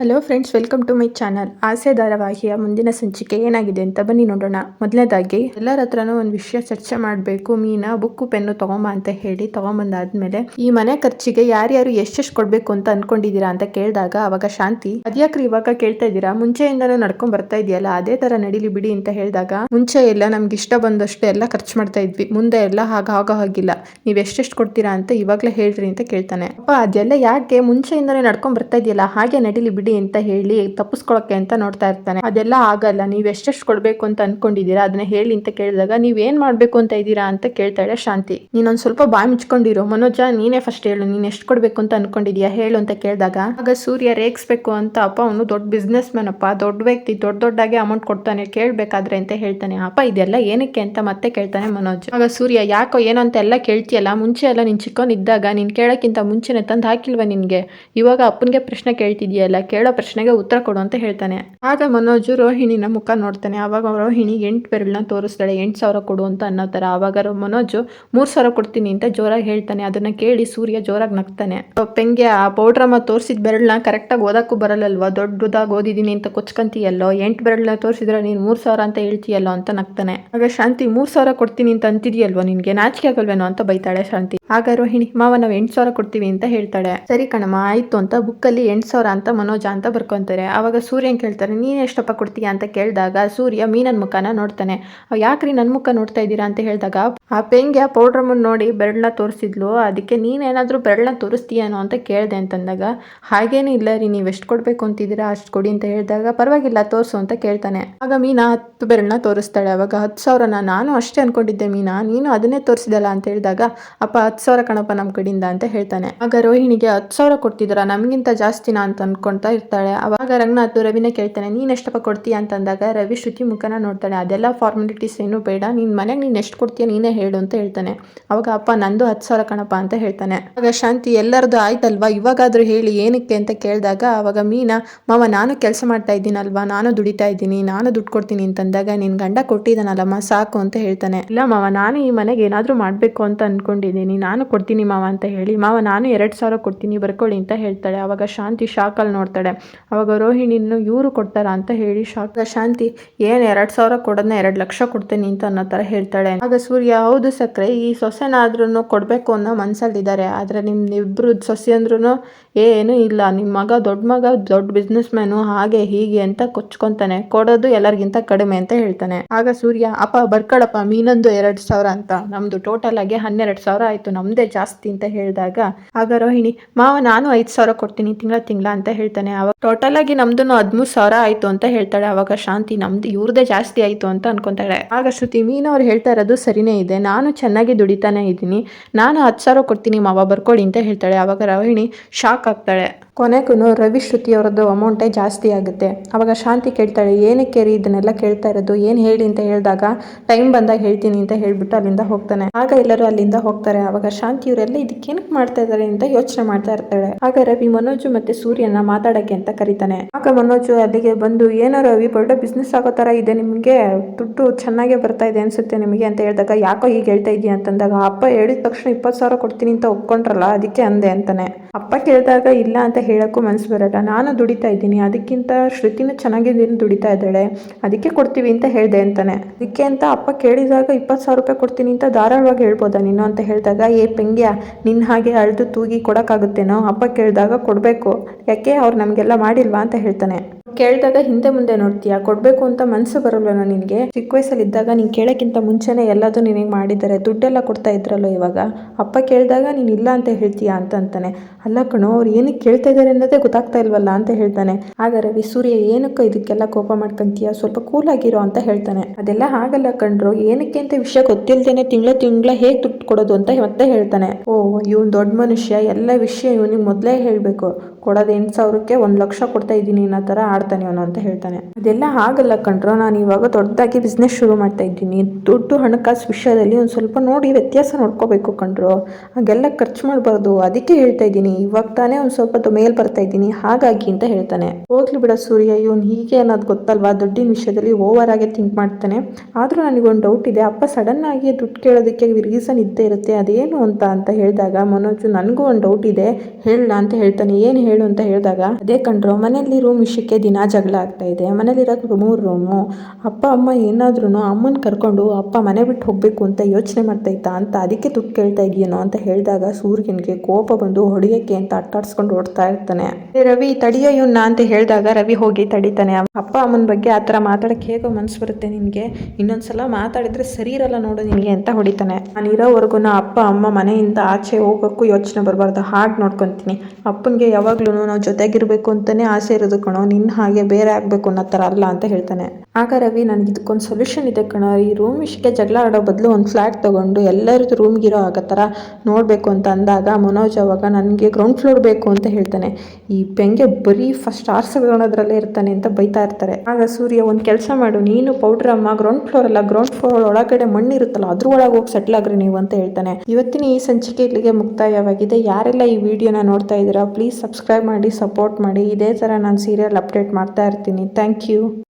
Hello friends welcome to my channel ಆಸೆ ಧಾರಾವಾಹಿಯ ಮುಂದಿನ ಸಂಚಿಕೆ ಏನಾಗಿದೆ ಅಂತ ಬನ್ನಿ ನೋಡೋಣ. ಮೊದಲನೇದಾಗಿ, ಎಲ್ಲರ ಹತ್ರನೂ ಒಂದು ವಿಷಯ ಚರ್ಚೆ ಮಾಡಬೇಕು, ಮೀನಾ ಬುಕ್ಕು, ಪೆನ್ನು ತಗೊಂಬ ಅಂತ ಹೇಳಿ ತಗೊಂಬಂದಾದ್ಮೇಲೆ, ಈ ಮನೆ ಖರ್ಚಿಗೆ ಯಾರ್ಯಾರು ಎಷ್ಟೆಷ್ಟು ಕೊಡಬೇಕು ಅಂತ ಅನ್ಕೊಂಡಿದೀರಾ ಅಂತ ಕೇಳಿದಾಗ ಅವಾಗ ಶಾಂತಿ, ಅದ್ಯಾಕ್ರಿ ಇವಾಗ ಕೇಳ್ತಾ ಇದ್ದೀರಾ? ಮುಂಚೆಯಿಂದನೂ ನಡ್ಕೊಂಡ್ ಬರ್ತಾ ಇದೆಯಲ್ಲ, ಅದೇ ತರ ನಡೀಲಿ ಬಿಡಿ ಅಂತ ಹೇಳಿದಾಗ, ಮುಂಚೆ ಎಲ್ಲ ನಮ್ಗೆ ಇಷ್ಟ ಬಂದಷ್ಟು ಎಲ್ಲ ಖರ್ಚು ಮಾಡ್ತಾ ಇದ್ವಿ. ಮುಂದೆ ಎಲ್ಲ ಹಾಗ ಹಾಗ ಹಾಗಿಲ್ಲ. ನೀವು ಎಷ್ಟೆಷ್ಟು ಕೊಡ್ತೀರಾ ಅಂತ ಇವಾಗಲೇ ಹೇಳ್ರಿ ಅಂತ ಕೇಳ್ತಾನೆ. ಅಪ್ಪ, ಅದೆಲ್ಲ ಯಾಕೆ? ಮುಂಚೆಯಿಂದನೇ ನಡ್ಕೊಂಡ್ ಬರ್ತಾ ಇದೆಯಲ್ಲ, ಹಾಗೆ ನಡೀಲಿ ಬಿಡಿ ಅಂತ ಹೇಳಿ ತಪ್ಪಿಸ್ಕೊಳಕ್ಕೆ ಅಂತ ನೋಡ್ತಾ ಇರ್ತಾನೆ. ಅದೆಲ್ಲ ಆಗಲ್ಲ, ನೀವು ಎಷ್ಟೆಷ್ಟು ಕೊಡ್ಬೇಕು ಅಂತ ಅನ್ಕೊಂಡಿದೀರಾ ಅದನ್ನ ಹೇಳಿ ಅಂತ ಕೇಳಿದಾಗ, ನೀವ್ ಏನ್ ಮಾಡ್ಬೇಕು ಅಂತ ಇದ್ದೀರಾ? ಅಂತ ಕೇಳ್ತಾಳೆ ಶಾಂತಿ. ನೀನೊಂದು ಸ್ವಲ್ಪ ಬಾಯಿ ಮುಚ್ಕೊಂಡಿರೋ. ಮನೋಜ, ನೀನೇ ಫಸ್ಟ್ ಹೇಳು. ನೀನ್ ಎಷ್ಟು ಕೊಡ್ಬೇಕು ಅಂತ ಅನ್ಕೊಂಡಿದ್ಯಾ ಹೇಳು ಅಂತ ಕೇಳಿದಾಗ, ಆಗ ಸೂರ್ಯ ರೇಗಿಸ್ಬೇಕು ಅಂತ ಅಪ್ಪ, ಅವನು ದೊಡ್ಡ ಬಿಸ್ನೆಸ್ ಮ್ಯಾನ್ ಅಪ್ಪ. ದೊಡ್ಡ ವ್ಯಕ್ತಿ, ದೊಡ್ಡ ದೊಡ್ಡಾಗಿ ಅಮೌಂಟ್ ಕೊಡ್ತಾನೆ. ಕೇಳ್ಬೇಕಾದ್ರೆ ಅಂತ ಹೇಳ್ತಾನೆ. ಅಪ್ಪ, ಇದೆಲ್ಲ ಏನಕ್ಕೆ ಅಂತ ಮತ್ತೆ ಕೇಳ್ತಾನೆ ಮನೋಜ್. ಆಗ ಸೂರ್ಯ, ಯಾಕೋ ಏನೋ ಅಂತ ಎಲ್ಲ ಕೇಳ್ತಿಯಲ್ಲ? ಮುಂಚೆ ಎಲ್ಲ ನೀನ್ ಚಿಕ್ಕವನ್ ಇದ್ದಾಗ, ನೀನ್ ಕೇಳಕ್ಕಿಂತ ಮುಂಚೆನೆ ತಂದು ಹಾಕಿಲ್ವಾ ನಿನ್ಗೆ? ಇವಾಗ ಅಪ್ಪನಿಗೆ ಪ್ರಶ್ನೆ ಕೇಳ್ತಿದ್ಯಲ್ಲ? ಕೇಳೋ ಪ್ರಶ್ನೆಗೆ ಉತ್ತರ ಕೊಡು ಅಂತ ಹೇಳ್ತಾನೆ. ಆಗ ಮನೋಜು ರೋಹಿಣಿನ ಮುಖ ನೋಡ್ತಾನೆ. ಅವಾಗ ರೋಹಿಣಿ ಎಂಟು ಬೆರಳನ್ನ ತೋರಿಸ್ತಾಳೆ. ಎಂಟು ಸಾವಿರ ಕೊಡು ಅಂತ ಅನ್ನೋ ಥರ. ಅವಾಗ ರೋ- ಮನೋಜು ಮೂರ್ ಸಾವಿರ ಕೊಡ್ತೀನಿ ಅಂತ ಜೋರಾಗಿ ಹೇಳ್ತಾನೆ. ಅದನ್ನ ಕೇಳಿ ಸೂರ್ಯ ಜೋರಾಗಿ ನಗ್ತಾನೆ. "ಓ, ಪೆಂಗೆ ಆ ಪೌಡ್ರಮ್ಮ ತೋರಿಸಿದ ಬೆರಳನ್ನ ಕರೆಕ್ಟಾಗಿ ಓದಕ್ಕೂ ಬರಲ್ಲಲ್ವಾ? ದೊಡ್ಡದಾಗಿ ಓದಿದೀನಿ ಅಂತ ಕೊಚ್ಕಂತೀಯಲ್ಲೋ? ಎಂಟು ಬೆರಳನ್ನ ತೋರಿಸಿದ್ರೆ ನೀನು ಮೂರ್ ಸಾವಿರ ಅಂತ ಹೇಳ್ತೀಯಲ್ಲೋ? ಅಂತ ನಗ್ತಾನೆ. ಆಗ ಶಾಂತಿ ಮೂರ್ ಸಾವಿರ ಕೊಡ್ತೀನಿ ಅಂತ ಅಂತಿದೆಯಲ್ವೋ? ನಿನ್ಗೆ ನಾಚಿಕೆ ಆಗಲ್ವೇನೋ? ಅಂತ ಬೈತಾಳೆ ಶಾಂತಿ. ಆಗ ರೋಹಿಣಿ ಮಾವ ನಾವು ಎಂಟು ಸಾವಿರ ಕೊಡ್ತೀವಿ ಅಂತ ಹೇಳ್ತಾಳೆ. ಸರಿ ಕಣಮ್ಮ ಆಯ್ತು ಅಂತ ಬುಕ್ಕಲ್ಲಿ ಎಂಟು ಸಾವಿರ ಅಂತ ಮನೋಜ ಅಂತ ಬರ್ಕೊಂತಾರೆ. ಆವಾಗ ಸೂರ್ಯನ್ ಕೇಳ್ತಾರೆ, ನೀನು ಎಷ್ಟಪ್ಪ ಕೊಡ್ತೀಯ ಅಂತ ಕೇಳಿದಾಗ ಸೂರ್ಯ ಮೀನನ್ ಮುಖನ ನೋಡ್ತಾನೆ. ಯಾಕ್ರಿ ನನ್ನ ಮುಖ ನೋಡ್ತಾ ಇದ್ದೀರಾ ಅಂತ ಹೇಳಿದಾಗ, ಆ ಪೆಂಗೆ ಆ ಮುನ್ ನೋಡಿ ಬೆರಳನ್ನ ತೋರಿಸಿದ್ಲು. ಅದಕ್ಕೆ ನೀನೇನಾದರೂ ಬೆರಳನ್ನ ತೋರಿಸ್ತೀಯನೋ ಅಂತ ಕೇಳಿದೆ ಅಂತಂದಾಗ, ಹಾಗೇನೂ ಇಲ್ಲ ರೀ, ನೀವು ಎಷ್ಟು ಕೊಡ್ಬೇಕು ಅಂತಿದ್ದೀರಾ, ಅಷ್ಟು ಕೊಡಿ ಅಂತ ಹೇಳಿದಾಗ, ಪರವಾಗಿಲ್ಲ, ತೋರಿಸು ಅಂತ ಕೇಳ್ತಾನೆ. ಆಗ ಮೀನಾ ಹತ್ತು ಬೆರಳನ್ನ ತೋರಿಸ್ತಾಳೆ. ಅವಾಗ ಹತ್ತು ಸಾವಿರನ ನಾನು ಅಷ್ಟೇ ಅನ್ಕೊಂಡಿದ್ದೆ ಮೀನಾ, ನೀನು ಅದನ್ನೇ ತೋರಿಸಿದಲ್ಲ ಅಂತ ಹೇಳಿದಾಗ, ಅಪ್ಪ, ಹತ್ತು ಸಾವಿರ ಕಣಪ್ಪ ನಮ್ಮ ಕಡೆಯಿಂದ ಅಂತ ಹೇಳ್ತಾನೆ. ಆಗ ರೋಹಿಣಿಗೆ, ಹತ್ತು ಸಾವಿರ ಕೊಡ್ತಿದ್ದೀರಾ, ನಮಗಿಂತ ಜಾಸ್ತಿನಾ? ಅಂತ ಇರ್ತಾಳೆ. ಅವಾಗ ರಂಗನಾಥ್ ರವಿನ ಕೇಳ್ತಾನೆ, ನೀನು ಎಷ್ಟಪ್ಪ ಕೊಡ್ತೀಯ? ಅಂತಂದಾಗ ರವಿ ಶ್ರುತಿ ಮುಖನ ನೋಡ್ತಾಳೆ ಅದೆಲ್ಲ ಫಾರ್ಮಾಲಿಟೀಸ್ ಏನು ಬೇಡ, ನಿನ್ ಮನೆಗೆ ನೀನು ಎಷ್ಟು ಕೊಡ್ತೀಯ ನೀನೇ ಹೇಳು ಅಂತ ಹೇಳ್ತಾನೆ. ಅವಾಗ ಅಪ್ಪ, ನಂದು ಹತ್ತು ಸಾವಿರ ಕಣಪ್ಪ ಅಂತ ಹೇಳ್ತಾನೆ. ಆಗ ಶಾಂತಿ ಎಲ್ಲರದು ಆಯ್ತಲ್ವಾ? ಇವಾಗಾದರೂ ಹೇಳಿ, ಏನಕ್ಕೆ? ಅಂತ ಕೇಳಿದಾಗ ಅವಾಗ ಮೀನಾ, ಮಾವ, ನಾನು ಕೆಲಸ ಮಾಡ್ತಾ ಇದ್ದೀನಲ್ವಾ? ನಾನು ದುಡಿತಾ ಇದ್ದೀನಿ, ನಾನು ದುಡ್ಡು ಕೊಡ್ತೀನಿ ಅಂತಂದಾಗ, ನಿನ್ ಗಂಡ ಕೊಟ್ಟಿದ್ದಾನಲ್ಲಮ್ಮ ಸಾಕು ಅಂತ ಹೇಳ್ತಾನೆ. ಇಲ್ಲ ಮಾವ, ನಾನು ಈ ಮನೆಗೆ ಏನಾದರೂ ಮಾಡಬೇಕು ಅಂತ ಅನ್ಕೊಂಡಿದ್ದೀನಿ, ನಾನು ಕೊಡ್ತೀನಿ ಮಾವ ಅಂತ ಹೇಳಿ, ಮಾವ, ನಾನು ಎರಡ್ ಸಾವಿರ ಕೊಡ್ತೀನಿ, ಬರ್ಕೊಳ್ಳಿ ಅಂತ ಹೇಳ್ತಾಳೆ. ಅವಾಗ ಶಾಂತಿ ಶಾಕಲ್ಲಿ ನೋಡ್ತಾಳೆ. ಅವಾಗ ರೋಹಿಣಿ ಇವರು ಕೊಡ್ತಾರ ಅಂತ ಹೇಳಿ ಶಾಕ್ ಶಾಂತಿ, ಏನ್ ಎರಡ್ ಸಾವಿರ ಕೊಡೋದನ್ನ ಎರಡ್ ಲಕ್ಷ ಕೊಡ್ತೀನಿ ಅಂತ ಅನ್ನೋ ತರ ಹೇಳ್ತಾಳೆ. ಆಗ ಸೂರ್ಯ, ಹೌದು ಸಕ್ರೆ, ಈ ಸೊಸೆನಾದ್ರೂ ಕೊಡ್ಬೇಕು ಅನ್ನೋ ಮನ್ಸಲ್ಲಿದ್ದಾರೆ. ಆದ್ರೆ ನಿಮ್ ಇಬ್ರು ಸೊಸೆ ಅಂದ್ರೂ ಏನು ಇಲ್ಲ. ನಿಮ್ಮ ಮಗ ದೊಡ್ಡ ಮಗ, ದೊಡ್ಡ ಬಿಸ್ನೆಸ್ ಮ್ಯಾನು ಹಾಗೆ ಹೀಗೆ ಅಂತ ಕೊಚ್ಕೊಂತಾನೆ. ಕೊಡೋದು ಎಲ್ಲರಿಗಿಂತ ಕಡಿಮೆ ಅಂತ ಹೇಳ್ತಾನೆ. ಆಗ ಸೂರ್ಯ, ಅಪ್ಪ, ಬರ್ಕೊಳಪ್ಪ, ಮೀನೊಂದು ಎರಡ್ ಸಾವಿರ ಅಂತ. ನಮ್ದು ಟೋಟಲ್ ಆಗಿ ಹನ್ನೆರಡು ಸಾವಿರ ಆಯ್ತು, ನಮ್ದೇ ಜಾಸ್ತಿ, ಅಂತ ಹೇಳಿದಾಗ, ಆಗ ರೋಹಿಣಿ, ಮಾವ, ನಾನು ಐದ್ ಸಾವಿರ ಕೊಡ್ತೀನಿ, ತಿಂಗಳ ತಿಂಗಳ, ಅಂತ ಹೇಳ್ತಾನೆ. ಅವಾಗ ಟೋಟಲ್ ಆಗಿ ನಮ್ದು ಹದ್ಮೂರು ಸಾವಿರ ಆಯ್ತು ಅಂತ ಹೇಳ್ತಾಳೆ. ಅವಾಗ ಶಾಂತಿ ನಮ್ದು ಇವ್ರದೇ ಜಾಸ್ತಿ ಆಯ್ತು ಅಂತ ಅನ್ಕೊಂತಾಳೆ. ಆಗ ಶ್ರುತಿ ಮೀನ್ ಅವ್ರು ಹೇಳ್ತಾ ಇರೋದು ಸರಿನೇ ಇದೆ. ನಾನು ಚೆನ್ನಾಗಿ ದುಡಿತಾನೆ ಇದ್ದೀನಿ. ನಾನು ಹತ್ತು ಸಾವಿರ ಕೊಡ್ತೀನಿ ಮಾವ ಬರ್ಕೊಡಿ ಅಂತ ಹೇಳ್ತಾಳೆ. ಅವಾಗ ರೋಹಿಣಿ ಶಾಕ್ ಆಗ್ತಾಳೆ. ಕೊನೆಗೂ ರವಿ ಶ್ರುತಿ ಅವರದ್ದು ಅಮೌಂಟೇ ಜಾಸ್ತಿ ಆಗುತ್ತೆ. ಅವಾಗ ಶಾಂತಿ ಕೇಳ್ತಾಳೆ ಏನಕ್ಕೆ ರೀ ಇದನ್ನೆಲ್ಲ ಕೇಳ್ತಾ ಇರೋದು, ಏನು ಹೇಳಿ? ಅಂತ ಹೇಳಿದಾಗ, ಟೈಮ್ ಬಂದಾಗ ಹೇಳ್ತೀನಿ ಅಂತ ಹೇಳಿಬಿಟ್ಟು ಅಲ್ಲಿಂದ ಹೋಗ್ತಾನೆ. ಆಗ ಎಲ್ಲರೂ ಅಲ್ಲಿಂದ ಹೋಗ್ತಾರೆ. ಅವಾಗ ಶಾಂತಿ ಇವರೆಲ್ಲ ಇದಕ್ಕೆ ಏನಕ್ಕೆ ಮಾಡ್ತಾ ಇದ್ದಾರೆ? ಅಂತ ಯೋಚನೆ ಮಾಡ್ತಾ ಇರ್ತಾಳೆ. ಆಗ ರವಿ ಮನೋಜು ಮತ್ತೆ ಸೂರ್ಯನ ಮಾತಾಡಕ್ಕೆ ಅಂತ ಕರೀತಾನೆ. ಆಗ ಮನೋಜು ಅಲ್ಲಿಗೆ ಬಂದು, ಏನೋ ರವಿ, ದೊಡ್ಡ ಬಿಸ್ನೆಸ್ ಆಗೋ ತರ ಇದೆ, ನಿಮಗೆ ದುಡ್ಡು ಚೆನ್ನಾಗೆ ಬರ್ತಾ ಇದೆ ಅನ್ಸುತ್ತೆ ನಿಮಗೆ? ಅಂತ ಹೇಳಿದಾಗ, ಯಾಕೋ ಹೀಗೆ ಹೇಳ್ತಾ ಇದೀಯ? ಅಂತಂದಾಗ ಅಪ್ಪ ಹೇಳಿದ ತಕ್ಷಣ ಇಪ್ಪತ್ತು ಸಾವಿರ ಕೊಡ್ತೀನಿ ಅಂತ ಒಪ್ಕೊಂಡ್ರಲ್ಲ, ಅದಕ್ಕೆ ಅಂದೆ ಅಂತಾನೆ. ಅಪ್ಪ ಕೇಳಿದಾಗ, ಇಲ್ಲ ಅಂತ ಹೇಳಕ್ಕೂ ಮನಸ್ಸು ಬರಲ್ಲ. ನಾನು ದುಡಿತಾ ಇದ್ದೀನಿ. ಅದಕ್ಕಿಂತ ಶ್ರುತಿನೂ ಚೆನ್ನಾಗಿದ್ದೀನಿ ನೀನು ದುಡಿತಾ ಇದ್ದಾಳೆ. ಅದಕ್ಕೆ ಕೊಡ್ತೀವಿ ಅಂತ ಹೇಳಿದೆ ಅಂತಾನೆ. ಅದಕ್ಕೆ ಅಂತ ಅಪ್ಪ ಕೇಳಿದಾಗ ಇಪ್ಪತ್ತು ಸಾವಿರ ರೂಪಾಯಿ ಕೊಡ್ತೀನಿ ಅಂತ ಧಾರಾಳವಾಗಿ ಹೇಳ್ಬೋದಾ ನೀನು ಅಂತ ಹೇಳಿದಾಗ, ಏ ಪೆಂಗ್ಯ ನಿನ್ನ ಹಾಗೆ ಅಳ್ದು ತೂಗಿ ಕೊಡೋಕ್ಕಾಗುತ್ತೇನೋ? ಅಪ್ಪ ಕೇಳಿದಾಗ, ಕೊಡಬೇಕು. ಯಾಕೆ? ಅವ್ರು ನಮಗೆಲ್ಲ ಮಾಡಿಲ್ವಾ? ಅಂತ ಹೇಳ್ತಾನೆ. ಕೇಳಿದಾಗ ಹಿಂದೆ ಮುಂದೆ ನೋಡ್ತೀಯಾ? ಕೊಡಬೇಕು ಅಂತ ಮನಸ್ಸು ಬರಲ್ಲ ನಿನಗೆ? ಚಿಕ್ಕ ವಯಸ್ಸಲ್ಲಿ ಇದ್ದಾಗ ನೀನು ಕೇಳೋಕ್ಕಿಂತ ಮುಂಚೆನೇ ಎಲ್ಲದೂ ನಿನಗೆ ಮಾಡಿದ್ದಾರೆ ದುಡ್ಡೆಲ್ಲ ಕೊಡ್ತಾ ಇದ್ರಲ್ಲ ಇವಾಗ? ಅಪ್ಪ ಕೇಳಿದಾಗ ನೀನು ಇಲ್ಲ ಅಂತ ಹೇಳ್ತೀಯಾ ಅಂತ ಅಂತಾನೆ. ಅಲ್ಲ ಕಣೋ, ಅವ್ರು ಏನಕ್ಕೆ ಕೇಳ್ತಾ ಇದ್ದಾರೆ ಅನ್ನೋದೇ ಗೊತ್ತಾಗ್ತಾ ಇಲ್ವಲ್ಲ ಅಂತ ಹೇಳ್ತಾನೆ. ಆಗ ರವಿ ಸೂರ್ಯ, ಏನಕ್ಕೋ ಇದಕ್ಕೆಲ್ಲ ಕೋಪ ಮಾಡ್ಕೊಂತೀಯ? ಸ್ವಲ್ಪ ಕೂಲ್ ಆಗಿರೋ ಅಂತ ಹೇಳ್ತಾನೆ. ಅದೆಲ್ಲ ಆಗಲ್ಲ ಕಣ್ರು. ಏನಕ್ಕೆ ಅಂತ ವಿಷಯ ಗೊತ್ತಿಲ್ದೇನೆ ತಿಂಗಳ ತಿಂಗಳ ಹೇಗೆ ದುಡ್ಡು ಕೊಡೋದು ಅಂತ ಮತ್ತೆ ಹೇಳ್ತಾನೆ. ಓ, ಇವನು ದೊಡ್ಡ ಮನುಷ್ಯ. ಎಲ್ಲ ವಿಷಯ ಇವನಿಗೆ ಮೊದಲೇ ಹೇಳಬೇಕು. ಕೊಡೋದು ಎಂಟು ಸಾವಿರಕ್ಕೆ ಒಂದು ಲಕ್ಷ ಕೊಡ್ತಾ ಇದ್ದೀನಿ ಅನ್ನೋ ಥರ ಆಡ್ತಾನೆ ಅವನು ಅಂತ ಹೇಳ್ತಾನೆ. ಅದೆಲ್ಲ ಆಗಲ್ಲ ಕಣ್ರೋ ನಾನು ಇವಾಗ ದೊಡ್ಡದಾಗಿ ಬಿಸ್ನೆಸ್ ಶುರು ಮಾಡ್ತಾ ಇದ್ದೀನಿ. ದುಡ್ಡು, ಹಣಕಾಸು ವಿಷಯದಲ್ಲಿ ಒಂದು ಸ್ವಲ್ಪ ನೋಡಿ ವ್ಯತ್ಯಾಸ ನೋಡ್ಕೋಬೇಕು ಕಣ್ರೋ ಹಾಗೆಲ್ಲ ಖರ್ಚು ಮಾಡಬಾರ್ದು. ಅದಕ್ಕೆ ಹೇಳ್ತಾ ಇದ್ದೀನಿ. ಇವಾಗ ತಾನೇ ಒಂದು ಸ್ವಲ್ಪ ಮೇಲ್ ಬರ್ತಾ ಇದ್ದೀನಿ. ಹಾಗಾಗಿ ಅಂತ ಹೇಳ್ತಾನೆ. ಹೋಗ್ಲಿ ಬಿಡ ಸೂರ್ಯ, ಇವನು ಹೀಗೆ ಅನ್ನೋದು ಗೊತ್ತಲ್ವಾ? ದುಡ್ಡಿನ ವಿಷಯದಲ್ಲಿ ಓವರ್ ಆಗಿ ಥಿಂಕ್ ಮಾಡ್ತಾನೆ. ಆದರೂ ನನಗೊಂದು ಡೌಟ್ ಇದೆ. ಅಪ್ಪ ಸಡನ್ ಆಗಿ ದುಡ್ಡು ಕೇಳೋದಕ್ಕೆ ರೀಸನ್ ಇದ್ದೇ ಇರುತ್ತೆ. ಅದೇನು ಅಂತ ಅಂತ ಹೇಳಿದಾಗ ಮನೋಜು, ನನಗೂ ಒಂದು ಡೌಟ್ ಇದೆ. ಹೇಳ ಅಂತ ಹೇಳ್ತಾನೆ. ಏನು ಹೇಳು ಅಂತ ಹೇಳಿದಾಗ, ಅದೇ ಕಂಡ್ರು ಮನೇಲಿ ರೂಮ್ ವಿಷಯಕ್ಕೆ ದಿನ ಜಗಳ ಆಗ್ತಾ ಇದೆ. ಮನೇಲಿರೋದು ಮೂರು ರೂಮು ಅಪ್ಪ, ಅಮ್ಮ ಏನಾದ್ರೂ ಅಮ್ಮನ ಕರ್ಕೊಂಡು ಅಪ್ಪ ಮನೆ ಬಿಟ್ಟು ಹೋಗ್ಬೇಕು ಅಂತ ಯೋಚನೆ ಮಾಡ್ತಾ ಇದ್ದ. ಅಂತ ಅದಕ್ಕೆ ದುಡ್ಡು ಕೇಳ್ತಾ ಇದೆಯೇನೋ ಅಂತ ಹೇಳಿದಾಗ ಸೂರ್ಯನಿಗೆ ಕೋಪ ಬಂದು ಹೊಡಿಯಕ್ಕೆ ಅಂತ ಅಟ್ಟಾಡ್ಸ್ಕೊಂಡು ಓಡ್ತಾ ಇರ್ತಾನೆ. ರವಿ, ತಡಿಯೋ ಇವ್ನ ಅಂತ ಹೇಳಿದಾಗ ರವಿ ಹೋಗಿ ತಡಿತಾನೆ. ಅಪ್ಪ, ಅಮ್ಮನ ಬಗ್ಗೆ ಆ ಥರ ಮಾತಾಡಕ್ಕೆ ಹೇಗೋ ಮನ್ಸು ಬರುತ್ತೆ ನಿನಗೆ. ಇನ್ನೊಂದ್ಸಲ ಮಾತಾಡಿದ್ರೆ ಸರಿ ಇರಲ್ಲ ನೋಡು ನಿನಗೆ ಅಂತ ಹೊಡಿತಾನೆ. ನಾನು ಇರೋವರೆಗೂ ಅಪ್ಪ, ಅಮ್ಮ ಮನೆಯಿಂದ ಆಚೆ ಹೋಗೋಕ್ಕೂ ಯೋಚನೆ ಬರಬಾರ್ದು. ಹಾಗೆ ನೋಡ್ಕೊತೀನಿ. ಅಪ್ಪನಿಗೆ ಯಾವಾಗ್ಲೂ ನಾವು ಜೊತೆಗಿರ್ಬೇಕು ಅಂತಾನೆ ಆಸೆ ಇರೋದು ಕಣೋ. ನಿನ್ನ ಹಾಗೆ ಬೇರೆ ಆಗಬೇಕು ಅನ್ನೋ ಥರ ಅಲ್ಲ ಅಂತ ಹೇಳ್ತಾನೆ. ಆಗ ರವಿ, ನನಗೆ ಇದಕ್ಕೊಂದು ಸೊಲ್ಯೂಷನ್ ಇದೆ ಕಣೋ. ಈ ರೂಮ್ ವಿಷಯಕ್ಕೆ ಜಗಳ ಆಡೋ ಬದಲು ಒಂದು ಫ್ಲ್ಯಾಟ್ ತೊಗೊಂಡು ಎಲ್ಲರದ್ದು ರೂಮ್ಗಿರೋ ಆಗೋ ಥರ ನೋಡಬೇಕು ಅಂತ ಅಂದಾಗ ಮನೋಜ್ ಅವಾಗ ನನಗೆ ಗ್ರೌಂಡ್ ಫ್ಲೋರ್ ಬೇಕು ಅಂತ ಹೇಳ್ತಾನೆ. ಈ ಪೆಂಗೆ ಬರೀ ಫಸ್ಟ್ ಆರ್ಸೋದ್ರಲ್ಲೇ ಇರ್ತಾನೆ ಅಂತ ಬೈತಾ ಇರ್ತಾರೆ. ಆಗ ಸೂರ್ಯ, ಒಂದು ಕೆಲಸ ಮಾಡು. ನೀನು ಪೌಡರ್ ಅಮ್ಮ ಗ್ರೌಂಡ್ ಫ್ಲೋರ್ ಅಲ್ಲ ಗ್ರೌಂಡ್ ಫ್ಲೋರ್ ಒಳಗಡೆ ಮಣ್ಣು ಇರುತ್ತಲ್ಲ, ಅದ್ರ ಒಳಗೆ ಹೋಗಿ ಸೆಟ್ಲ್ ಆಗ್ರಿ ನೀವು ಅಂತ ಹೇಳ್ತಾನೆ. ಇವತ್ತಿನ ಈ ಸಂಚಿಕೆ ಇಲ್ಲಿಗೆ ಮುಕ್ತಾಯವಾಗಿದೆ. ಯಾರೆಲ್ಲ ಈ ವಿಡಿಯೋನ ನೋಡ್ತಾ ಇದ್ದೀರಾ ಪ್ಲೀಸ್ ಸಬ್ಸ್ಕ್ರೈಬ್ ಮಾಡಿ ಸಪೋರ್ಟ್ ಮಾಡಿ. ಇದೇ ಥರ ನಾನು ಸೀರಿಯಲ್ ಅಪ್ಡೇಟ್ ಮಾಡ್ತಾ ಇರ್ತೀನಿ. Thank you